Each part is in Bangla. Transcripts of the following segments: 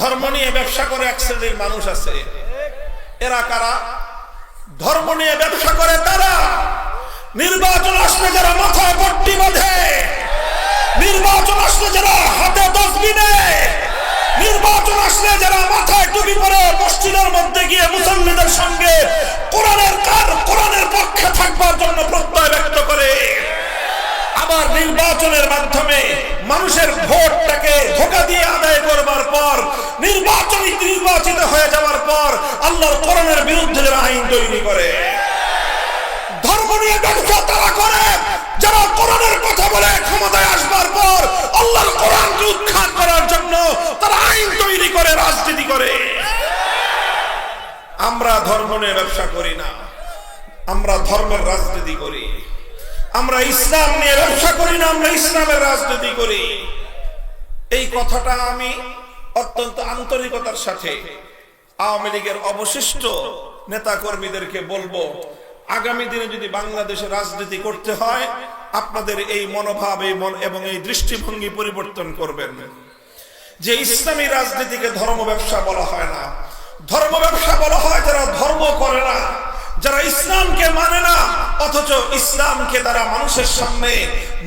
ধর্ম নিয়ে ব্যবসা করে এক শ্রেণির মানুষ আছে। এরা কারা? ধর্ম নিয়ে ব্যবসা করে তারা। নির্বাচন আসলে যারা মাথায় পট্টি বাঁধে, নির্বাচন আসলে যারা হাতে তসবি নির্বাচন আসলে যারা মাথায় টুপি পরে মসজিদের মধ্যে গিয়ে মুসল্লিদের সঙ্গে কোরআনের কার, কোরআনের পক্ষে থাকবার জন্য প্রত্যয় ব্যক্ত করে। আবার নির্বাচনের মাধ্যমে মানুষের ভোটটাকে ধোকা দিয়ে আদায় করবার পর, নির্বাচনী নির্বাচিত হয়ে যাওয়ার পর আল্লাহর কোরআনের বিরুদ্ধে যারা আইন তৈরি করে, ধর্ম নিয়ে ব্যবসা তারা করে, যারা কোরআনের কথা বলে ক্ষমতায় আসবার পর আল্লাহর কোরআনকে উৎখাত করার জন্য তারা আইন তৈরি করে, রাজনীতি করে। আমরা ধর্ম নিয়ে ব্যবসা করি না, আমরা ধর্মের রাজনীতি করি। আমরা ইসলাম নিয়ে ব্যবসা করি না, আমরা ইসলামের রাজনীতি করি। এই কথাটা আমি অত্যন্ত আন্তরিকতার সাথে আওয়ামী লীগের অবশিষ্ট নেতা কর্মীদেরকে বলব, আগামী দিনে যদি বাংলাদেশে রাজনীতি করতে হয়, আপনাদের এই মনোভাব এই মন এবং এই দৃষ্টিভঙ্গি পরিবর্তন করবেন। যে ইসলামী রাজনীতিকে ধর্ম ব্যবসা বলা হয় না। ধর্ম ব্যবসা বলা হয় যারা ধর্ম করে না। যারা ইসলামকে মানে না, অথচ ইসলামকে তারা মানুষের সামনে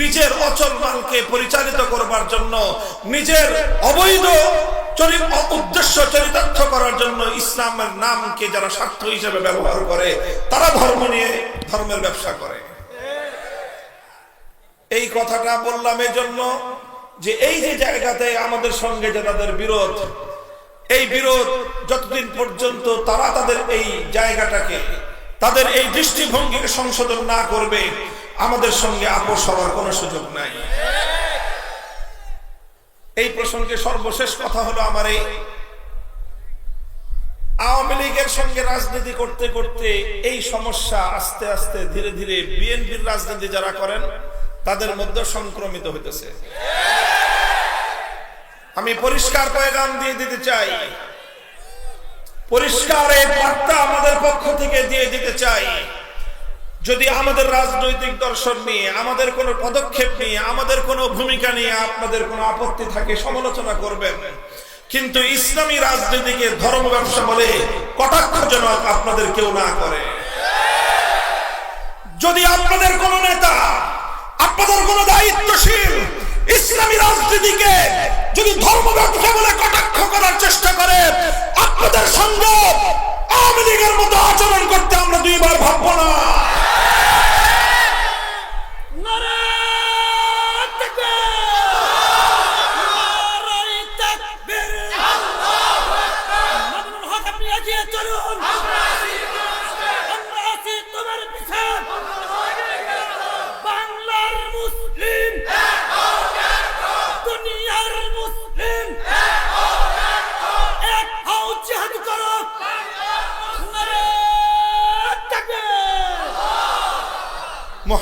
নিজের অচল মালকে পরিচালিত করবার জন্য, নিজের অবৈধ উদ্দেশ্য চরিতার্থ করার জন্য ইসলামের নামকে যারা স্বার্থ হিসেবে ব্যবহার করে, তারা ধর্ম নিয়ে ধর্মের ব্যবসা করে। এই কথাটা বললাম এই জন্য যে এই যে জায়গাতে আমাদের সঙ্গে যে তাদের বিরোধ, এই বিরোধ যতদিন পর্যন্ত তারা তাদের এই জায়গাটাকে তাদের এই দৃষ্টিভঙ্গিকে সংশোধন না করবে, আমাদের সঙ্গে আপোষ হওয়ার কোনো সুযোগ নাই। এই প্রসঙ্গে সর্বশেষ কথা হলো আমার এই আওয়ামী লীগের সঙ্গে রাজনীতি করতে করতে এই সমস্যা আস্তে আস্তে ধীরে ধীরে বিএনপির রাজনীতি যারা করেন, তাদের মধ্যে সংক্রমিত হইতেছে। আমি পরিষ্কার পয়গাম দিয়ে দিতে চাই। পরিষ্কার এই বার্তা আমাদের পক্ষ থেকে দিয়ে দিতে চাই। যদি আমাদের রাজনৈতিক দর্শন নিয়ে, আমাদের কোনো পদক্ষেপ নিয়ে, আমাদের কোনো ভূমিকা নিয়ে আপনাদের কোনো আপত্তি থাকে, সমালোচনা করবেন। কিন্তু ইসলামী রাজনীতিকে ধর্ম ব্যবসা বলে কটাক্ষজনক আপনাদের কেউ না করে। যদি আপনাদের কোন নেতা, আপনাদের কোন দায়িত্বশীল ইসলামী রাজনীতিকে যদি ধর্ম ব্যবসা বলে কটাক্ষ করার চেষ্টা করে, আপনাদের সঙ্গে আওয়ামী লীগের মতো আচরণ করতে আমরা দুইবার ভাববো না।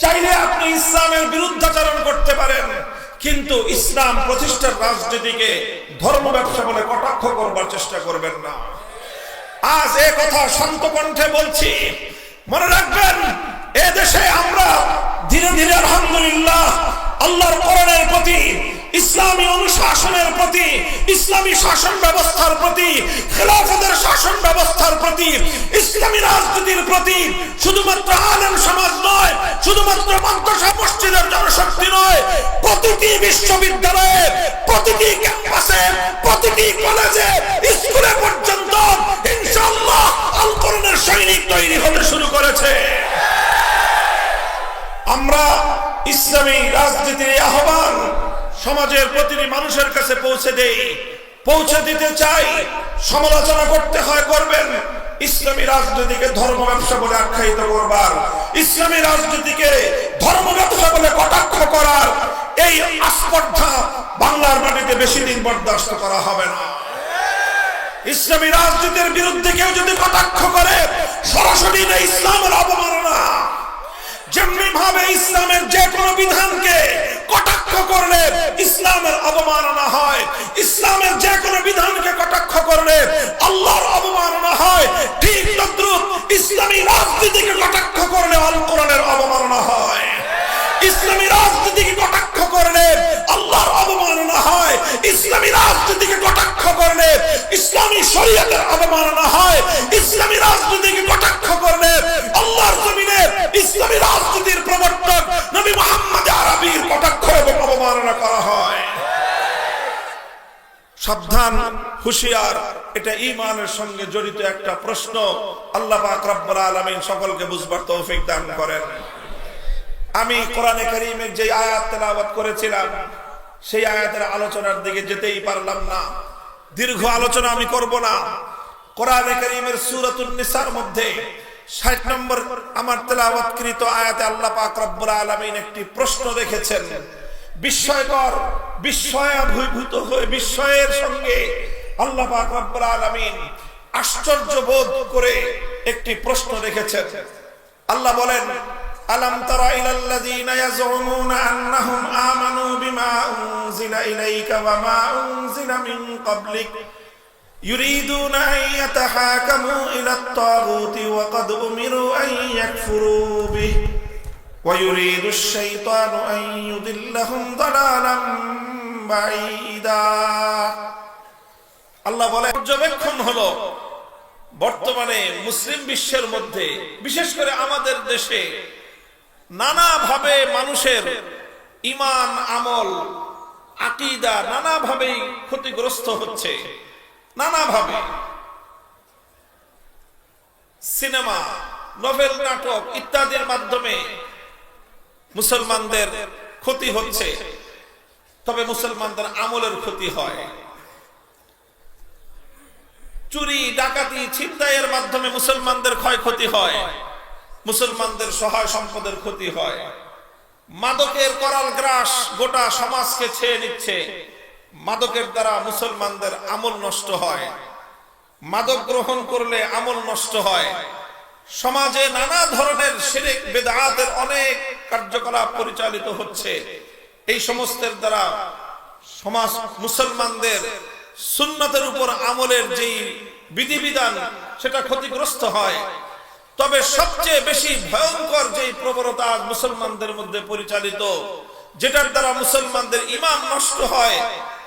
চাইলে আপনি ইসলামের বিরুদ্ধাচরণ করতে পারেন, কিন্তু ইসলাম প্রতিষ্ঠার রাজনীতিকে ধর্ম ব্যবসা বলে কটাক্ষ করবার চেষ্টা করবেন না। আজ এ কথা শান্ত কণ্ঠে বলছি। মনে রাখবেন, এ দেশে আমরা ধীরে ধীরে আলহামদুলিল্লাহ, আল্লাহর করণের প্রতি ইসলামী অনুশাসনের প্রতি, ইসলামী শাসন ব্যবস্থার প্রতি, খেলাফতের শাসন ব্যবস্থার প্রতি, ইসলামী রাজনীতির প্রতি শুধুমাত্র আলেম সমাজ নয়, শুধুমাত্র মন্ত্রসা মসজিদের জনশক্তি নয়, প্রতিটি বিশ্ববিদ্যালয়ে, প্রতিটি ক্যাম্পাসে, প্রতিটি কলেজে, স্কুলে পর্যন্ত ইনশাআল্লাহ আল সৈনিক তৈরি হতে শুরু করেছে। আমরা ইসলামী রাজনীতির আহ্বান সমাজের প্রতিটি মানুষের কাছে পৌঁছে দেই। পৌঁছে দিতে চাই, সমালোচনা করতে হয়, করবেন। ইসলামী রাজনীতিকে ধর্ম ব্যবসা বলে আখ্যায়িত করবার। ইসলামী রাজনীতিকে ধর্ম ব্যবসা বলে কটাক্ষ করার এই আস্পর্ধা বাংলার মাটিতে বেশি দিন বরদাস্ত করা হবে না। ইসলামী রাজনীতির বিরুদ্ধে কেউ যদি কটাক্ষ করে, সরাসরি ইসলামের অবমাননা। যেমনি ভাবে ইসলামের যে কোনো বিধানকে ইসলামের অবমাননা হয়, ইসলামের যে কোনো বিধানকে কটাক্ষ করলে আল্লাহর অবমাননা হয়, ঠিক তদ্রুপ ইসলামী রাজনীতিকে কটাক্ষ করলে আল কোরআনের অবমাননা হয়। সাবধান, হুশিয়ার। এটা ইমানের সঙ্গে জড়িত একটা প্রশ্ন। আল্লাহ পাক রব্বুল আলামিন সকলকে বুঝবার তৌফিক দান করেন। আমি কোরআনে কারীমের যে আয়াত তেলাওয়াত করেছিলাম, সেই আয়াতের আলোচনার দিকে যেতেই পারলাম না। দীর্ঘ আলোচনা আমি করব না। কোরআনে কারীমের সূরাতুন নিসার মধ্যে 60 নম্বর আমার তেলাওয়াতকৃত আয়াতে আল্লাহ পাক রব্বুল আলামিন একটি প্রশ্ন রেখেছেন বিস্ময়কর বিস্ময়াভূত হয়ে বিস্ময়ের সঙ্গে আল্লাহ পাক রব্বুল আলামিন আশ্চর্য বোধ করে একটি প্রশ্ন রেখেছেন আল্লাহ বলেন আলম তারা ইলাল্লাযীনা ইয়াজউমুনা আন্নাহুম আমানু বিমা উনজিলা ইলাইকা ওয়া মা উনজিলা মিন ক্বাবলিক يريدون أن يتحاكموا إلى الطاغوت وقد أمروا أن يكفروا به ويريد الشيطان أن يضلهم ضلالا بعيدا আল্লাহ বলে পর্যবেক্ষণ হলো বর্তমানে মুসলিম বিশ্বের মধ্যে বিশেষ করে আমাদের দেশে নানাভাবে মানুষের ইমান আমল আকিদা নানাভাবেই ক্ষতিগ্রস্ত হচ্ছে নানাভাবে সিনেমা নভেল নাটক ইত্যাদির মাধ্যমে মুসলমানদের ক্ষতি হচ্ছে, তবে মুসলমানদের আমলের ক্ষতি হয়। চুরি, ডাকাতি, ছিনতাইয়ের মাধ্যমে মুসলমানদের ক্ষয়ক্ষতি হয়, মুসলমানদের সহায় সম্পদের ক্ষতি হয়। মাদকের করাল গ্রাস গোটা সমাজকে ছেয়ে নিচ্ছে। মাদকের দ্বারা মুসলমানদের আমল নষ্ট হয়। মাদক গ্রহণ করলে আমল নষ্ট হয়। সমাজে নানা ধরনের শিরিক, বেদাতের অনেক কার্যকলাপ পরিচালিত হচ্ছে। এই সমস্তের দ্বারা সমাজ মুসলমানদের সুন্নতের উপর আমলের যেই বিধিবিধান, সেটা ক্ষতিগ্রস্ত হয়। তবে সবচেয়ে বেশি ভয়ঙ্কর যে প্রবণতা মুসলমানদের মধ্যে পরিচালিত, যেটার দ্বারা মুসলমানদের ইমান নষ্ট হয়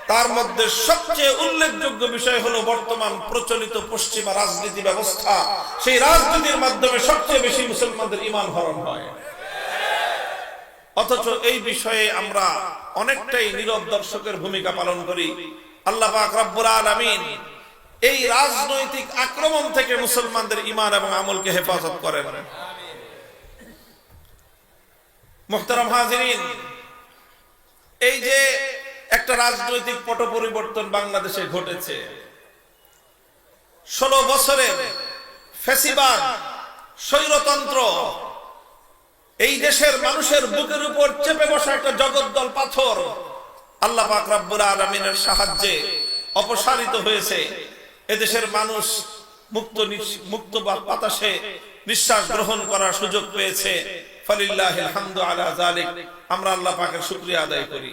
তার মধ্যে সবচেয়ে উল্লেখযোগ্য বিষয় হলো বর্তমান প্রচলিত পশ্চিমা রাজনীতি ব্যবস্থা। সেই রাজনীতির মাধ্যমে সবচেয়ে বেশি মুসলমানদের ইমান হরণ হয়। অথচ এই বিষয়ে আমরা অনেকটাই নীরব দর্শকের ভূমিকা পালন করি। আল্লাহ পাক রব্বুল আলামিন এই রাজনৈতিক আক্রমণ থেকে মুসলমানদের ইমান এবং আমলকে হেফাজত করেন। মুহতারাম হাজিরিন, এই যে একটা রাজনৈতিক পট পরিবর্তন বাংলাদেশে ঘটেছে। ষোলো বছরের ফেসিবাদ, স্বৈরতন্ত্র, এই দেশের মানুষের বুকের উপর চেপে বসা একটা জগদ্দল পাথর আল্লাহ পাক আলমিনের সাহায্যে অপসারিত হয়েছে। এদেশের মানুষ মুক্ত মুক্ত বাতাসে নিঃশ্বাস গ্রহণ করার সুযোগ পেয়েছে। ফলিল্লাহ আমরা আল্লাহ পাকের শুক্রিয়া আদায় করি।